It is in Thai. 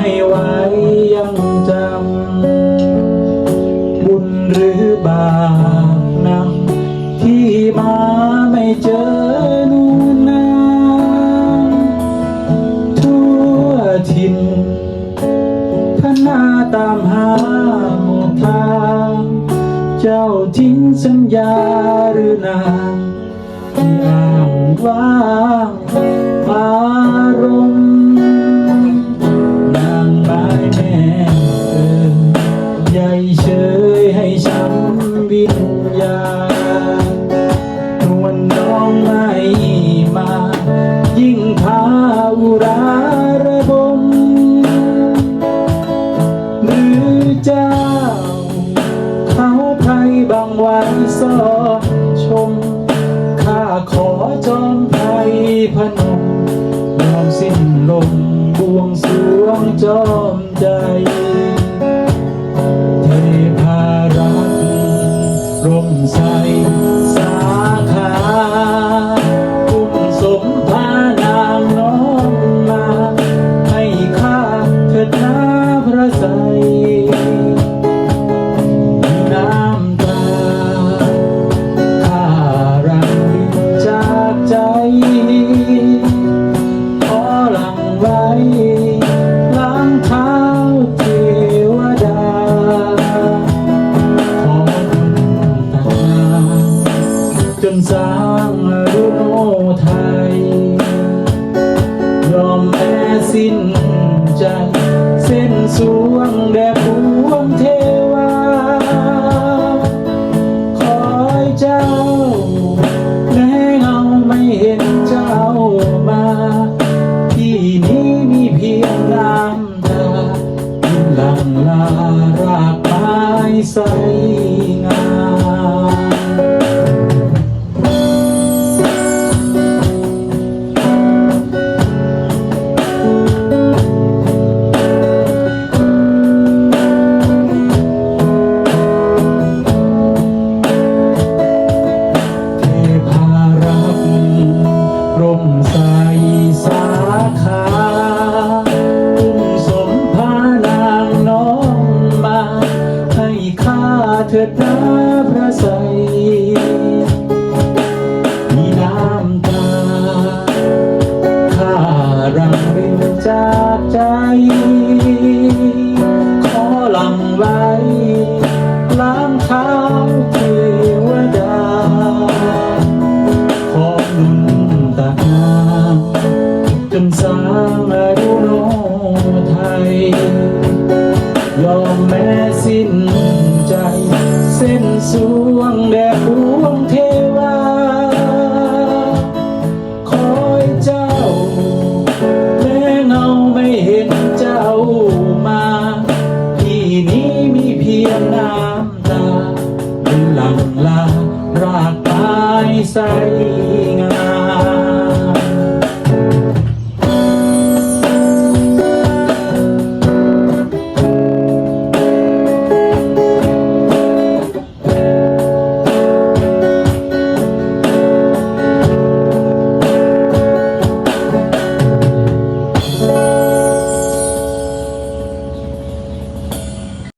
ให้ไว้ยังจำ บุญหรือบาปนำที่มาไม่เจอนูนนานทั่วถิ่นพนาตามหาทาง เจ้าทิ้งสัญญาหรือนางที่อ้างว่า เจ้าเขาไพรบางวันสอชม ข้าขอจอมไพรพนมยอมสิ้นลมบวงสวงจอมใจ กันสร้างรุ่นโอไทย ยอมแม้สิ้นใจ เส้นสวงแด่ปวงเทวาขอยเจ้า แม้เงาไม่เห็นเจ้ามา ที่นี้มีเพียงน้ำตาหลังลารากไม้ใส ตาพระใสมีน้ำตาข้ารังรินจากใจ ขอหลังไว้ล้างเท้าเทวดา ขอหนุนตาจนสางอายุโนไทย ยอมแม้สิ้น เป็นสวงแดน